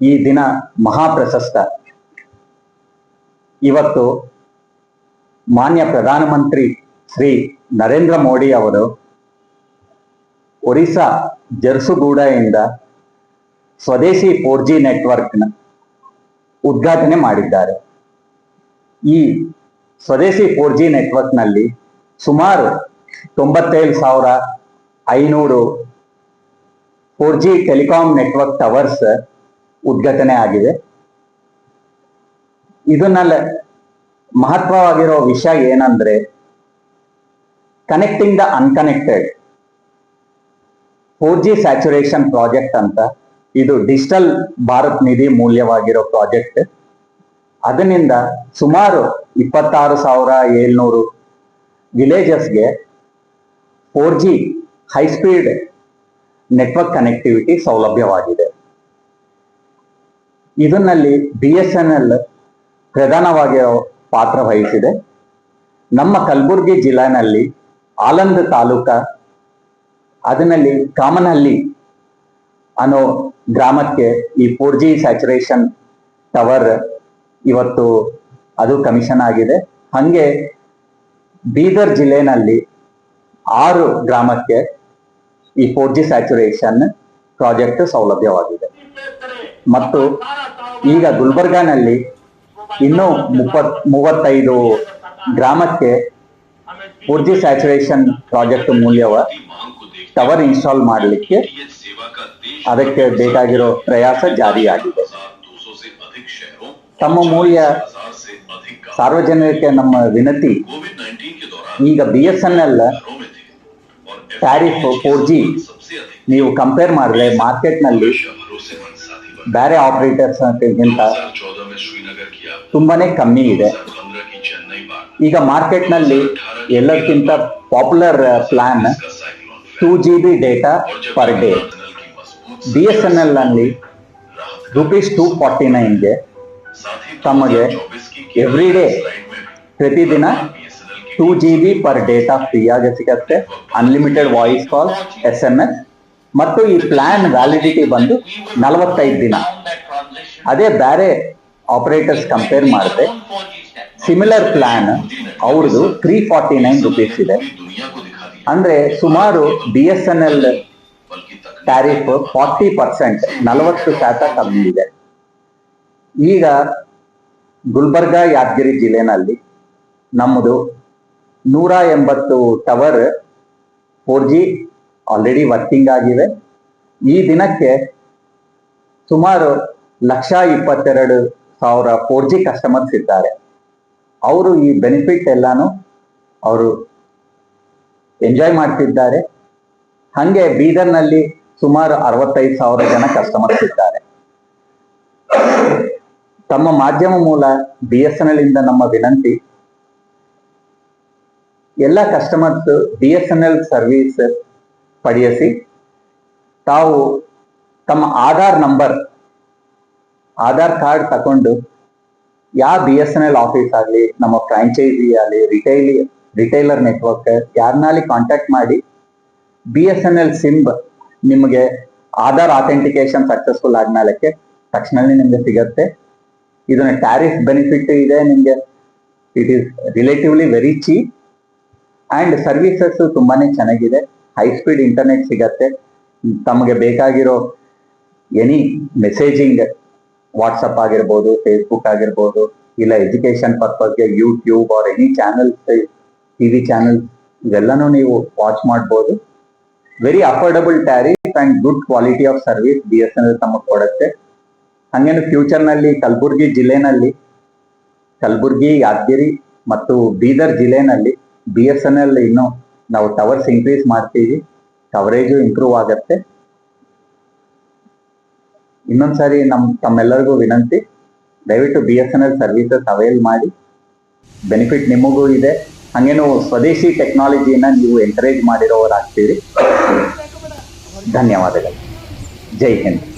ಈ ದಿನ ಮಹಾಪ್ರಶಸ್ತ. ಇವತ್ತು ಮಾನ್ಯ ಪ್ರಧಾನಮಂತ್ರಿ ಶ್ರೀ ನರೇಂದ್ರ ಮೋದಿ ಅವರು ಒರಿಸ್ಸಾ ಜರ್ಸುಗೂಡದಿಂದ ಸ್ವದೇಶಿ ಫೋರ್ ಜಿ ನೆಟ್ವರ್ಕ್ನ ಉದ್ಘಾಟನೆ ಮಾಡಿದ್ದಾರೆ. ಈ ಸ್ವದೇಶಿ ಫೋರ್ ಜಿ ನೆಟ್ವರ್ಕ್ನಲ್ಲಿ ಸುಮಾರು ತೊಂಬತ್ತೇಳು ಸಾವಿರ ಐನೂರು four G telecom network towers ಉದ್ಘಾಟನೆ ಆಗಿದೆ. ಇದನ್ನೆಲ್ಲ ಮಹತ್ವವಾಗಿರೋ ವಿಷಯ ಏನಂದ್ರೆ connecting the unconnected four G saturation project ಅಂತ. ಇದು ಡಿಜಿಟಲ್ ಭಾರತ್ ನಿಧಿ ಮೂಲ್ಯವಾಗಿರೋ ಪ್ರಾಜೆಕ್ಟ್ ಅದರಿಂದ ಸುಮಾರು ಇಪ್ಪತ್ತಾರು ಸಾವಿರ ಏಳ್ನೂರು ವಿಲೇಜಸ್ಗೆ four G high speed network connectivity ಸೌಲಭ್ಯವಾಗಿದೆ. ಇದನ್ನಲ್ಲಿ ಬಿ ಎಸ್ ಎನ್ ಎಲ್ ಪ್ರಧಾನವಾಗಿ ಪಾತ್ರ ವಹಿಸಿದೆ. ನಮ್ಮ ಕಲಬುರಗಿ ಜಿಲ್ಲೆನಲ್ಲಿ ಆಲಂದ ತಾಲೂಕ, ಅದರಲ್ಲಿ ಕಾಮನಹಳ್ಳಿ ಅನ್ನೋ ಗ್ರಾಮಕ್ಕೆ ಈ ಫೋರ್ ಜಿ ಸ್ಯಾಚುರೇಷನ್ ಟವರ್ ಇವತ್ತು ಅದು ಕಮಿಷನ್ ಆಗಿದೆ. ಹಂಗೆ ಬೀದರ್ ಜಿಲ್ಲೆನಲ್ಲಿ ಆರು ಗ್ರಾಮಕ್ಕೆ ಈ ಫೋರ್ ಜಿ ಸ್ಯಾಚುರೇಷನ್ ಪ್ರಾಜೆಕ್ಟ್ ಸೌಲಭ್ಯವಾಗಿದೆ. ಮತ್ತು ಈಗ ಗುಲ್ಬರ್ಗಾನಲ್ಲಿ ಇನ್ನೂ ಮುಪ್ಪತ್, ಮೂವತ್ತೈದು ಗ್ರಾಮಕ್ಕೆ ಫೋರ್ ಜಿ ಸ್ಯಾಚುರೇಷನ್ ಪ್ರಾಜೆಕ್ಟ್ ಮೂಲ್ಯವ ಟವರ್ ಇನ್ಸ್ಟಾಲ್ ಮಾಡಲಿಕ್ಕೆ ಅದಕ್ಕೆ ಬೇಕಾಗಿರೋ ಪ್ರಯಾಸ ಜಾರಿಯಾಗಿದೆ. ತಮ್ಮ ಮೂಲ್ಯ ಸಾರ್ವಜನಿಕರಿಗೆ ನಮ್ಮ ವಿನತಿ, ಈಗ B S N L tariff four G ನೀವು ಕಂಪೇರ್ ಮಾಡಿದ್ರೆ ಮಾರ್ಕೆಟ್ನಲ್ಲಿ ಬೇರೆ ಆಪರೇಟರ್ಸ್ ಗಿಂತ ತುಂಬಾನೇ ಕಮ್ಮಿ ಇದೆ. ಈಗ ಮಾರ್ಕೆಟ್ನಲ್ಲಿ ಎಲ್ಲಕ್ಕಿಂತ popular plan two G B data per day B S N ಎಲ್ನಲ್ಲಿ rupees two forty ನೈನ್ಗೆ ತಮಗೆ ಎವ್ರಿ ಡೇ ಪ್ರತಿದಿನ two G B per data ಫ್ರೀಯಾಗಿ ಸಿಗತ್ತೆ. Unlimited voice call S M S ಮತ್ತು ಈ ಪ್ಲಾನ್ ವ್ಯಾಲಿಡಿಟಿ ಬಂದು ನಲವತ್ತೈದು ದಿನ. ಅದೇ ಬೇರೆ ಆಪರೇಟರ್ಸ್ ಕಂಪೇರ್ ಮಾಡಿದೆ ಸಿಮಿಲರ್ ಪ್ಲಾನ್ ಅವ್ರದ್ದು ತ್ರೀ ಫಾರ್ಟಿ ನೈನ್ ರುಪೀಸ್ ಇದೆ. ಅಂದ್ರೆ ಸುಮಾರು B S N L tariff forty percent ನಲವತ್ತು ಶಾತ ಕಮ್ಮಿ ಇದೆ. ಈಗ ಗುಲ್ಬರ್ಗಾ ಯಾದಗಿರಿ ಜಿಲ್ಲೆನಲ್ಲಿ ನಮ್ಮದು ನೂರ ಎಂಬತ್ತು tower four G already working ಆಗಿವೆ. ಈ ದಿನಕ್ಕೆ ಸುಮಾರು ಲಕ್ಷ ಇಪ್ಪತ್ತೆರಡು ಸಾವಿರ ಫೋರ್ ಜಿ ಕಸ್ಟಮರ್ಸ್ ಇದ್ದಾರೆ. ಅವರು ಈ ಬೆನಿಫಿಟ್ ಎಲ್ಲಾನು ಅವರು ಎಂಜಾಯ್ ಮಾಡ್ತಿದ್ದಾರೆ. ಹಂಗೆ ಬೀದರ್ನಲ್ಲಿ ಸುಮಾರು ಅರವತ್ತೈದು ಸಾವಿರ ಜನ ಕಸ್ಟಮರ್ಸ್ ಇದ್ದಾರೆ. ತಮ್ಮ ಮಾಧ್ಯಮ ಮೂಲ ಬಿ ಎಸ್ ಎನ್ ಎಲ್ ಇಂದ ನಮ್ಮ ವಿನಂತಿ, ಎಲ್ಲ customers B S N L service ಪಡೆಯಿಸಿ. ತಾವು ತಮ್ಮ ಆಧಾರ್ ನಂಬರ್, ಆಧಾರ್ ಕಾರ್ಡ್ ತಕೊಂಡು ಯಾವ B S N L office ಆಗಲಿ, ನಮ್ಮ ಫ್ರಾಂಚೈಸಿ ಆಗಲಿ ರಿಟೈಲಿ ರಿಟೈಲರ್ ನೆಟ್ವರ್ಕ್ ಯಾರನ್ನಾಲಿ ಕಾಂಟ್ಯಾಕ್ಟ್ ಮಾಡಿ B S N L SIM ನಿಮಗೆ ಆಧಾರ್ ಅಥೆಂಟಿಕೇಶನ್ ಸಕ್ಸಸ್ಫುಲ್ ಆದ್ಮೇಲಕ್ಕೆ ತಕ್ಷಣನೇ ನಿಮಗೆ ಸಿಗತ್ತೆ. ಇದನ್ನ ಟ್ಯಾರಿಫ್ ಬೆನಿಫಿಟ್ ಇದೆ ನಿಮಗೆ. It is relatively very cheap and services ತುಂಬಾನೇ ಚೆನ್ನಾಗಿದೆ. ಹೈ ಸ್ಪೀಡ್ ಇಂಟರ್ನೆಟ್ ಸಿಗತ್ತೆ. ತಮಗೆ ಬೇಕಾಗಿರೋ ಎನಿ ಮೆಸೇಜಿಂಗ್ ವಾಟ್ಸಪ್ ಆಗಿರ್ಬೋದು ಫೇಸ್ಬುಕ್ ಆಗಿರ್ಬೋದು, ಇಲ್ಲ education ಪರ್ಪಸ್ಗೆ YouTube or any channels TV channels ಇವೆಲ್ಲನೂ ನೀವು ವಾಚ್ ಮಾಡ್ಬೋದು. Very affordable tariff and good quality of service B S N L ತಮಗೆ ಕೊಡುತ್ತೆ. ಹಂಗೇನು ಫ್ಯೂಚರ್ನಲ್ಲಿ ಕಲಬುರ್ಗಿ ಜಿಲ್ಲೆನಲ್ಲಿ, ಕಲಬುರ್ಗಿ, ಯಾದಗಿರಿ ಮತ್ತು ಬೀದರ್ ಜಿಲ್ಲೆನಲ್ಲಿ ಬಿ ಎಸ್ ಎನ್ ಎಲ್ ಇನ್ನು ನಾವು ಟವರ್ಸ್ ಇನ್ಕ್ರೀಸ್ ಮಾಡ್ತೀವಿ ಕವರೇಜು ಇಂಪ್ರೂವ್ ಆಗತ್ತೆ. ಇನ್ನೊಂದ್ಸಾರಿ ನಮ್, ತಮ್ಮೆಲ್ಲರಿಗೂ ವಿನಂತಿ, ದಯವಿಟ್ಟು B S N L services avail ಮಾಡಿ. ಬೆನಿಫಿಟ್ ನಿಮಗೂ ಇದೆ. ಹಂಗೇನು ಸ್ವದೇಶಿ ಟೆಕ್ನಾಲಜಿನ ನೀವು ಎನ್ಕರೇಜ್ ಮಾಡಿರೋರಾಗ್ತೀರಿ ಧನ್ಯವಾದಗಳು. ಜೈ ಹಿಂದ್.